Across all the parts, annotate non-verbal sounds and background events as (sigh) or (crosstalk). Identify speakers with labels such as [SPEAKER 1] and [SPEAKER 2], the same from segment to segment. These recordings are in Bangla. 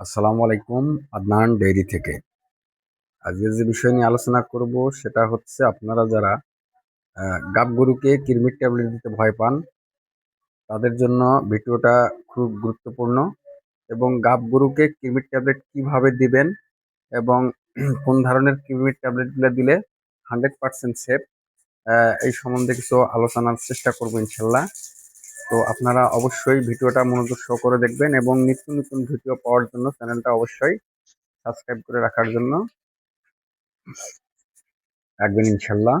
[SPEAKER 1] আসসালামু আলাইকুম, আদনান ডেইরি থেকে। আজকে যে বিষয় নিয়ে আলোচনা করব সেটা হচ্ছে আপনারা যারা গাব গরুকে কিরমির ট্যাবলেট দিতে ভয় পান, তাদের জন্য ভিডিওটা খুব গুরুত্বপূর্ণ এবং গাব গরুকে কিরমির ট্যাবলেট কীভাবে দিবেন এবং কোন ধরনের কিরমির ট্যাবলেটগুলো দিলে হান্ড্রেড পার্সেন্ট সেফ এই সম্বন্ধে কিছু আলোচনার চেষ্টা করব ইনশাল্লাহ। তো আপনারা অবশ্যই ভিডিওটা মনোযোগ সহ করে দেখবেন এবং নিত্য নতুন ভিডিও পাওয়ার জন্য চ্যানেলটা অবশ্যই সাবস্ক্রাইব করে রাখার জন্য। রাখবেন ইনশাল্লাহ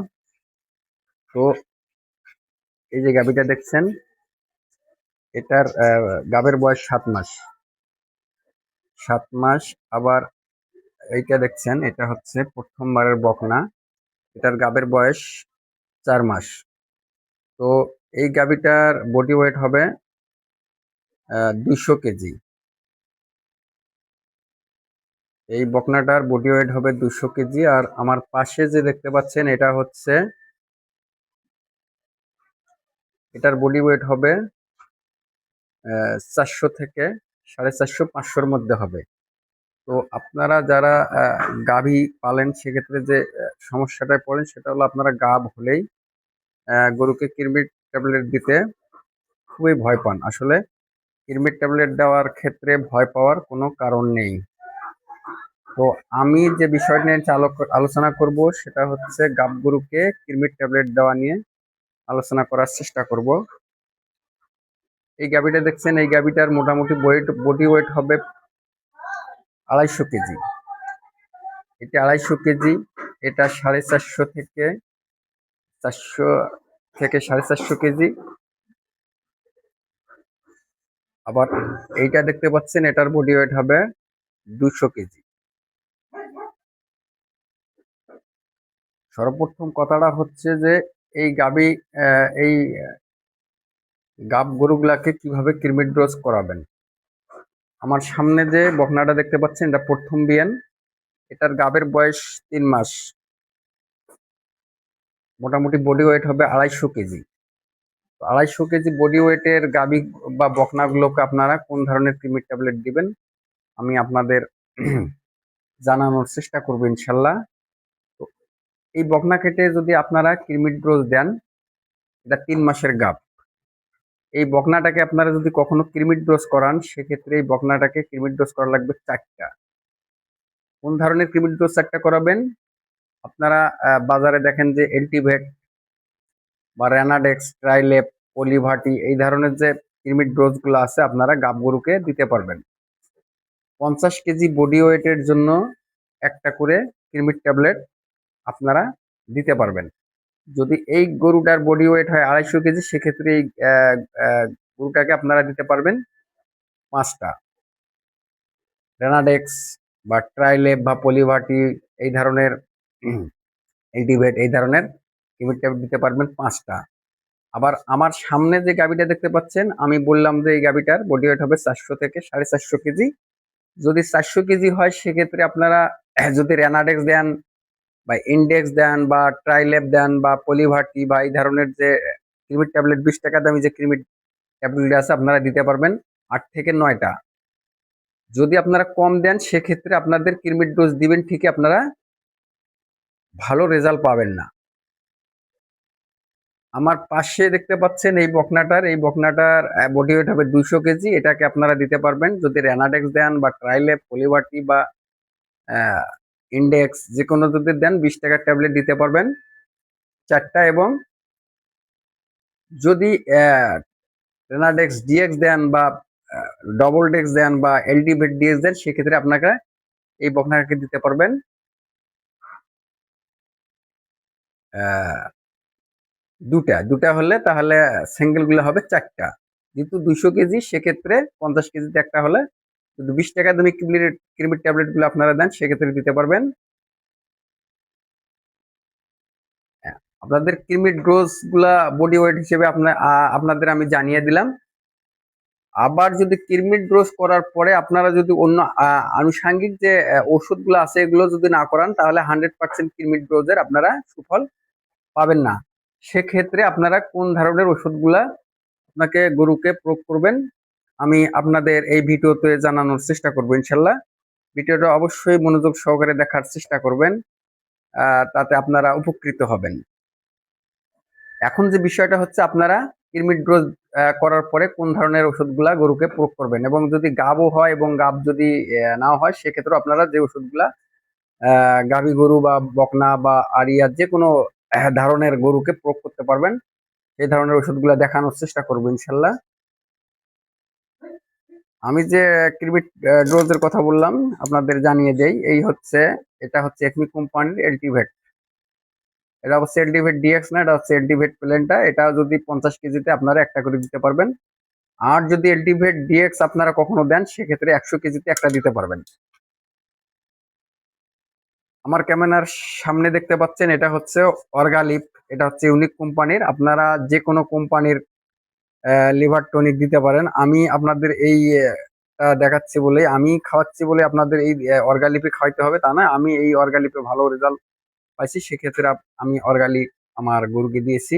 [SPEAKER 1] তো এই যে গাবিটা দেখছেন, এটার গাবের বয়স সাত মাস। সাত মাস, আবার এইটা দেখছেন, এটা হচ্ছে প্রথমবারের বকনা। এটার গাবের বয়স চার মাস। তো এই গাবিটার বডি ওয়েট হবে দুইশো কেজি। এই বকনাটার বডি ওয়েট হবে দুশো কেজি, আর আমার পাশে যে দেখতে পাচ্ছেন এটা হচ্ছে, এটার বডি ওয়েট হবে চারশো থেকে সাড়ে চারশো পাঁচশোর মধ্যে হবে। তো আপনারা যারা গাভী পালেন সেক্ষেত্রে যে সমস্যাটায় পড়েন সেটা হলো আপনারা গাভ হলেই গরুকে কিরমির ট্যাবলেট দিতে খুবই ভয় পান। আসলে কিরমির ট্যাবলেট দেওয়ার ক্ষেত্রে ভয় পাওয়ার কোনো কারণ নেই। তো আমি যে বিষয় নিয়ে আলোচনা করব সেটা হচ্ছে গাব গরুকে কিরমির ট্যাবলেট দেওয়া নিয়ে আলোচনা করার চেষ্টা করব। এই গাবিটা দেখছেন, এই গাভিটার মোটামুটি ওয়েট বডি ওয়েট হবে আড়াইশো কেজি। এটা আড়াইশো কেজি, এটা সাড়ে চারশো থেকে চারশো থেকে সাড়ে চারশো কেজি। আবার এইটা দেখতে পাচ্ছেন, এটার বডি ওয়েট হবে দুশো কেজি। সর্বপ্রথম কথাটা হচ্ছে যে, এই গাবি এই গাব গরুগুলাকে কীভাবে কিরমিট ডোজ করাবেন? আমার সামনে যে বকনাটা দেখতে পাচ্ছেন, এটা প্রথম বিয়ান। এটার গাবের বয়স তিন মাস। মোটামুটি বডি ওয়েট হবে আড়াইশো কেজি। আড়াইশো কেজি বডি ওয়েটের গাবি বা বকনাগুলোকে আপনারা কোন ধরনের ক্রিমির ট্যাবলেট দিবেন, আমি আপনাদের জানানোর চেষ্টা করব ইনশাল্লাহ। তো এই বকনা কেটে যদি আপনারা ক্রিমির ডোজ দেন, এটা তিন মাসের গাব এই বকনাটাকে আপনারা যদি কখনো ক্রিমির ডোজ করান, সেক্ষেত্রে এই বকনাটাকে ক্রিমির ডোজ করা লাগবে চারটা। কোন ধরনের ক্রিমির ডোজ চারটা করাবেন? আপনারা বাজারে দেখেন যে এলটিভেট বা র্যানাডেক্স ট্রাইলেপ পলিভাটি এই ধরনের যে ক্রিমির ডোজগুলো আছে, আপনারা গাব গরুকে দিতে পারবেন। পঞ্চাশ কেজি বডি ওয়েটের জন্য একটা করে ক্রিমির ট্যাবলেট আপনারা দিতে পারবেন। যদি এই গরুটার বডি ওয়েট হয় আড়াইশো কেজি, সেক্ষেত্রে এই গরুটাকে আপনারা দিতে পারবেন পাঁচটা। রেনাডেক্স বা ট্রাইলেপ বা পলিভাটি এই ধরনের এলটিভেট এই ধরনের কিমির ট্যাবলেট দিতে পারবেন পাঁচটা। আবার আমার সামনে যে গাবিটা দেখতে পাচ্ছেন, আমি বললাম যে এই গাবিটার বডি ওয়েট হবে চারশো থেকে সাড়ে চারশো কেজি। যদি চারশো কেজি হয়, সেক্ষেত্রে আপনারা যদি রেনাডেক্স দেন, বা ইন্ডেক্স দেন, বা ট্রাইলেপ দেন, বা পলিভার্টি বা এই ধরনের যে ক্রিমির ট্যাবলেট বিশ টাকা দামি যে ক্রিমির ট্যাবলেট আছে, আপনারা দিতে পারবেন আট থেকে নয়টা। যদি আপনারা কম দেন, সেক্ষেত্রে আপনাদের ক্রিমির ডোজ দিবেন ঠিকই, আপনারা ভালো রেজাল্ট পাবেন না। আমার পাশে দেখতে পাচ্ছেন এই বকনাটার এই বকনাটার বডি ওয়েট হবে দুইশো কেজি। এটাকে আপনারা দিতে পারবেন। যদি র্যানাডেক্স দেন বা ট্রাইলেপ পলিভার্টি বা ইন্ডেক্স যে কোনো যদি দেন, বিশ টাকার ট্যাবলেট দিতে পারবেন। চারটা এবং যদি রেনাডেক্স ডিএক্স দেন বা ডবল ডেক্স দেন বা এলটিভেট ডিএক্স দেন, সেক্ষেত্রে আপনাকে এই বকনাটাকে দিতে পারবেন। দুটা দুটা হলে তাহলে সিঙ্গেলগুলো হবে চারটা। যেহেতু দুইশো কেজি সেক্ষেত্রে পঞ্চাশ কেজিতে একটা হলে যদি বিশ টাকা দামি ক্রিমির ক্রিমির ট্যাবলেটগুলো আপনারা দেন সেক্ষেত্রে দিতে পারবেন। হ্যাঁ, আপনাদের ক্রিমির ডোজগুলা বডি ওয়েট হিসেবে আপনাদের আমি জানিয়ে দিলাম। আবার যদি কিরমির ডোজ করার পরে আপনারা যদি অন্য আনুষাঙ্গিক যে ওষুধগুলো আছে এগুলো যদি না করান তাহলে হান্ড্রেড পার্সেন্ট কিরমির ডোজের আপনারা সুফল পাবেন না। সেক্ষেত্রে আপনারা কোন ধরনের ওষুধগুলা আপনাকে গরুকে প্রয়োগ করবেন, আমি আপনাদের এই ভিডিওতে জানানোর চেষ্টা করব ইনশাল্লাহ। ভিডিওটা অবশ্যই মনোযোগ সহকারে দেখার চেষ্টা করবেন তাতে আপনারা উপকৃত হবেন। এখন যে বিষয়টা হচ্ছে আপনারা কৃমির ডোজ করার পরে কোন ধরনের ওষুধগুলা গরুকে প্রয়োগ করবেন এবং যদি গাবও হয় এবং গাব যদি নাও হয় সেক্ষেত্রে আপনারা যে ওষুধগুলা গাভী গরু বা বকনা বা আরিয়া যে কোনো ধরনের গরুকে প্রয়োগ করতে পারবেন। এই ধরনের ওষুধগুলা দেখানোর চেষ্টা করব ইনশাল্লাহ। আমি যে ক্রিমিট ডোজের কথা বললাম, আপনাদের জানিয়ে দেই, এই হচ্ছে, এটা হচ্ছে একমি কোম্পানির এলটিভেট। এটা হচ্ছে এলটিভেট ডিএক্স না, এটা হচ্ছে এলটিভেট প্লেনটা। এটা যদি পঞ্চাশ কেজিতে আপনারা একটা করে দিতে পারবেন। আর যদি এলটিভেট ডিএক্স আপনারা কখনো দেন, সেক্ষেত্রে একশো কেজিতে একটা দিতে পারবেন। আমার ক্যামেরার সামনে দেখতে পাচ্ছেন, এটা হচ্ছে অর্গালিপ, এটা হচ্ছে ইউনিক কোম্পানির। আপনারা যে কোনো কোম্পানির লিভার টনিক দিতে পারেন। আমি আপনাদের এই দেখাচ্ছি বলে আমি খাওয়াচ্ছি বলে আপনাদের এই অর্গালিপে খাওয়াইতে হবে, তা না? আমি এই অর্গালিপে ভালো রেজাল্ট পাইছি, সেক্ষেত্রে আমি অর্গালিপ আমার গরুকে দিয়েছি।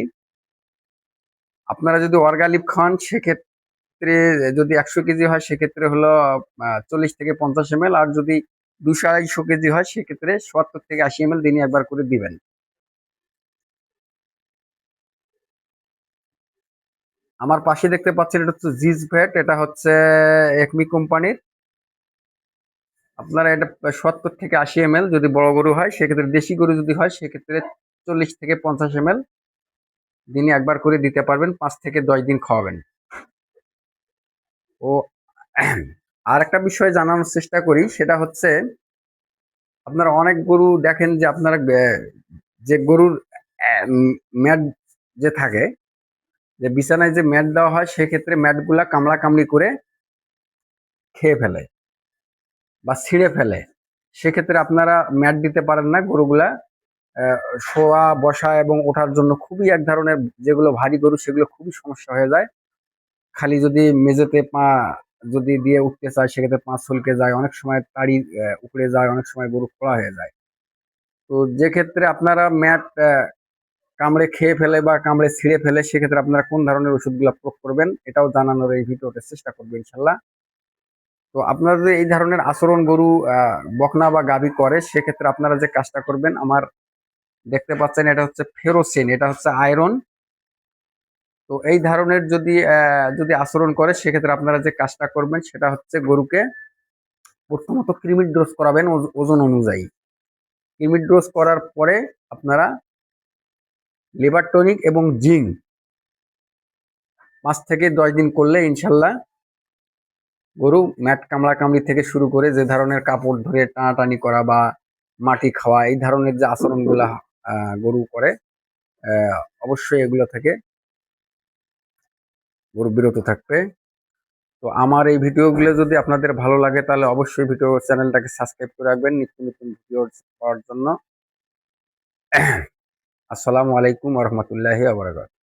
[SPEAKER 1] আপনারা যদি অর্গালিপ খান, সেক্ষেত্রে যদি একশো কেজি হয়, সেক্ষেত্রে হলো চল্লিশ থেকে পঞ্চাশ এম আর যদি দুশো আড়াইশো কেজি হয়, সেক্ষেত্রে সত্তর থেকে আশি এম দিনে একবার করে দিবেন। আমার পাশে দেখতে পাচ্ছেন, এটা হচ্ছে জিজ ভ্যাট এটা হচ্ছে একমি কোম্পানির। আপনারা এটা সত্তর থেকে আশি এম যদি বড় গরু হয়, সেক্ষেত্রে দেশি গরু যদি হয়, সেক্ষেত্রে চল্লিশ থেকে পঞ্চাশ এম দিনে একবার করে দিতে পারবেন, পাঁচ থেকে দশ দিন খাওয়াবেন। ও আর একটা বিষয় জানানোর চেষ্টা করি, সেটা হচ্ছে আপনারা অনেক গরু দেখেন যে আপনারা যে গরুর ম্যাট যে থাকে, যে বিছানায় যে ম্যাট দেওয়া হয়, সেক্ষেত্রে ম্যাটগুলা কামড়া কামড়ি করে খেয়ে ফেলে বা ছিঁড়ে ফেলে। সেক্ষেত্রে আপনারা ম্যাট দিতে পারেন না গরুগুলা শোয়া, বসা এবং ওঠার জন্য খুবই এক ধরনের যেগুলো ভারী গরু, সেগুলো খুবই সমস্যা হয়ে যায়। খালি যদি মেঝেতে পা যদি দিয়ে উঠতে চায়, সেক্ষেত্রে পা ছলকে যায়। অনেক সময় তাড়ি উপড়ে যায়, অনেক সময় গরু খোলা হয়ে যায়। তো যে ক্ষেত্রে আপনারা ম্যাট কামড়ে খেয়ে ফেলে বা কামড়ে ছিঁড়ে ফেলে, সেক্ষেত্রে আপনারা কোন ধরনের ওষুধগুলো প্রয়োগ করবেন, এটাও জানানোর এই ভিডিওতে চেষ্টা করব, ইনশাল্লাহ। তো আপনারা যদি এই ধরনের আচরণ গরু বকনা বা গাভী করে, সেক্ষেত্রে আপনারা যে কাজটা করবেন, আমার দেখতে পাচ্ছেন এটা হচ্ছে ফেরোসিন, এটা হচ্ছে আয়রন। তো এই ধরনের যদি যদি আচরণ করে, সেক্ষেত্রে আপনারা যে কাজটা করবেন, সেটা হচ্ছে গরুকে প্রথমত ক্রিমির ডোজ করাবেন ওজ- ওজন অনুযায়ী। ক্রিমির ডোজ করার পরে আপনারা লিভার টনিক এবং জিঙ্ক পাঁচ থেকে দশ দিন করলে ইনশাল্লাহ গরু ম্যাট কামড়া কামড়ি থেকে শুরু করে যে ধরনের কাপড় ধরে টানাটানি করা বা মাটি খাওয়া, এই ধরনের যে আচরণগুলা গরু করে অবশ্যই এগুলো থেকে গরু বিরত থাকবে তো আমার এই ভিডিওগুলো যদি আপনাদের ভালো লাগে, তাহলে অবশ্যই ভিডিও চ্যানেলটাকে সাবস্ক্রাইব করে রাখবেন নিত্য নতুন ভিডিও পাওয়ার জন্য। (clears throat) আসসালামু আলাইকুম রহমতুল্লাহি আবরাকাত